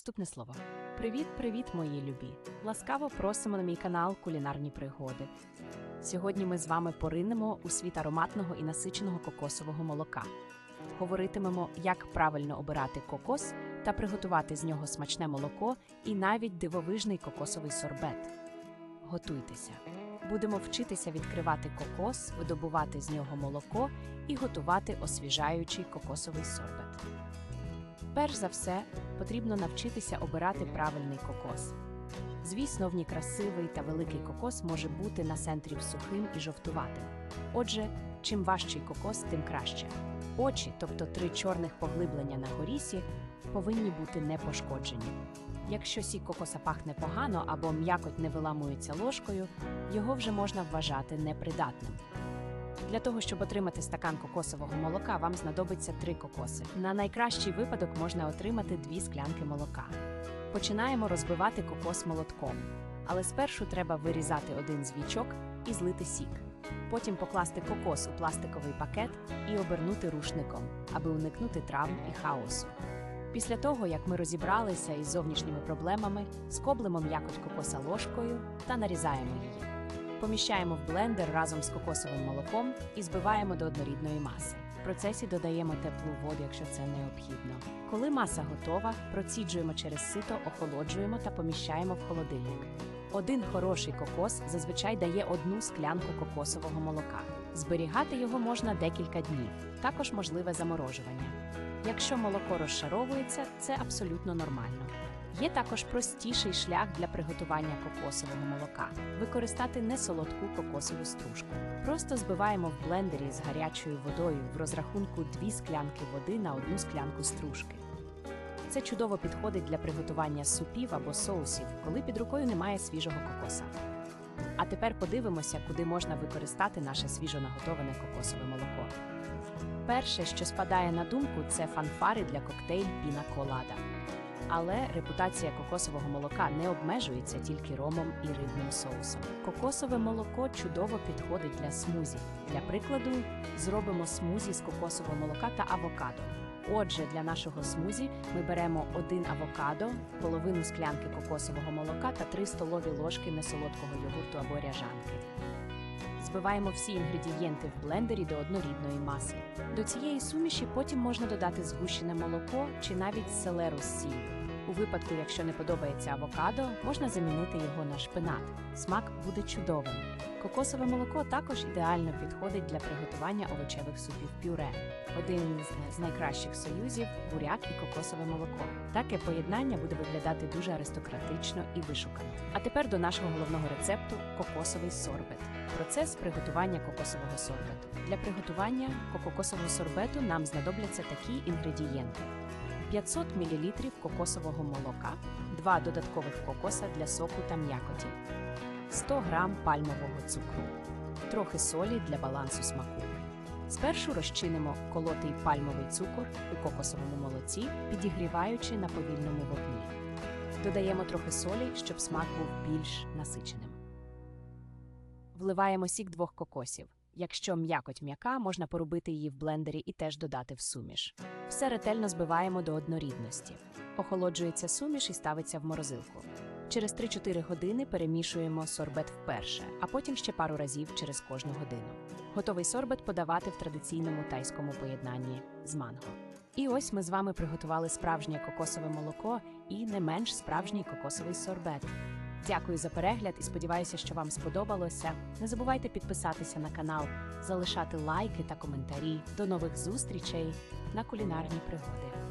Вступне слово. Привіт, привіт, мої любі! Ласкаво просимо на мій канал Кулінарні пригоди. Сьогодні ми з вами поринемо у світ ароматного і насиченого кокосового молока. Говоритимемо, як правильно обирати кокос та приготувати з нього смачне молоко і навіть дивовижний кокосовий сорбет. Готуйтеся. Будемо вчитися відкривати кокос, видобувати з нього молоко і готувати освіжаючий кокосовий сорбет. Перш за все, потрібно навчитися обирати правильний кокос. Звісно, в ній красивий та великий кокос може бути на центрі сухим і жовтуватим. Отже, чим важчий кокос, тим краще. Очі, тобто три чорних поглиблення на горісі, повинні бути не пошкоджені. Якщо сік кокоса пахне погано або м'якоть не виламується ложкою, його вже можна вважати непридатним. Для того, щоб отримати стакан кокосового молока, вам знадобиться три кокоси. На найкращий випадок можна отримати дві склянки молока. Починаємо розбивати кокос молотком, але спершу треба вирізати один звічок і злити сік. Потім покласти кокос у пластиковий пакет і обернути рушником, аби уникнути травм і хаосу. Після того, як ми розібралися із зовнішніми проблемами, скоблимо м'якоть кокоса ложкою та нарізаємо її. Поміщаємо в блендер разом з кокосовим молоком і збиваємо до однорідної маси. В процесі додаємо теплу воду, якщо це необхідно. Коли маса готова, проціджуємо через сито, охолоджуємо та поміщаємо в холодильник. Один хороший кокос зазвичай дає одну склянку кокосового молока. Зберігати його можна декілька днів. Також можливе заморожування. Якщо молоко розшаровується, це абсолютно нормально. Є також простіший шлях для приготування кокосового молока використати несолодку кокосову стружку. Просто збиваємо в блендері з гарячою водою в розрахунку 2 склянки води на одну склянку стружки. Це чудово підходить для приготування супів або соусів, коли під рукою немає свіжого кокоса. А тепер подивимося, куди можна використати наше свіжо наготоване кокосове молоко. Перше, що спадає на думку, це фанфари для коктейль Піна Колада. Але репутація кокосового молока не обмежується тільки ромом і рибним соусом. Кокосове молоко чудово підходить для смузі. Для прикладу, зробимо смузі з кокосового молока та авокадо. Отже, для нашого смузі ми беремо один авокадо, половину склянки кокосового молока та 3 столові ложки несолодкого йогурту або ряжанки. Збиваємо всі інгредієнти в блендері до однорідної маси. До цієї суміші потім можна додати згущене молоко чи навіть селеру з сіллю. У випадку, якщо не подобається авокадо, можна замінити його на шпинат. Смак буде чудовим. Кокосове молоко також ідеально підходить для приготування овочевих супів пюре. Один з- найкращих союзів буряк і кокосове молоко. Таке поєднання буде виглядати дуже аристократично і вишукано. А тепер до нашого головного рецепту кокосовий сорбет. Процес приготування кокосового сорбету. Для приготування кокосового сорбету нам знадобляться такі інгредієнти: 500 мл кокосового молока, 2 додаткових кокоса для соку та м'якоті, 100 г пальмового цукру, трохи солі для балансу смаку. Спершу розчинимо колотий пальмовий цукор у кокосовому молоці, підігріваючи на повільному вогні. Додаємо трохи солі, щоб смак був більш насиченим. Вливаємо сік двох кокосів. Якщо м'якоть м'яка, можна порубити її в блендері і теж додати в суміш. Все ретельно збиваємо до однорідності. Охолоджується суміш і ставиться в морозилку. Через 3-4 години перемішуємо сорбет вперше, а потім ще пару разів через кожну годину. Готовий сорбет подавати в традиційному тайському поєднанні з манго. І ось ми з вами приготували справжнє кокосове молоко і не менш справжній кокосовий сорбет. Дякую за перегляд і сподіваюся, що вам сподобалося. Не забувайте підписатися на канал, залишати лайки та коментарі. До нових зустрічей на кулінарні пригоди.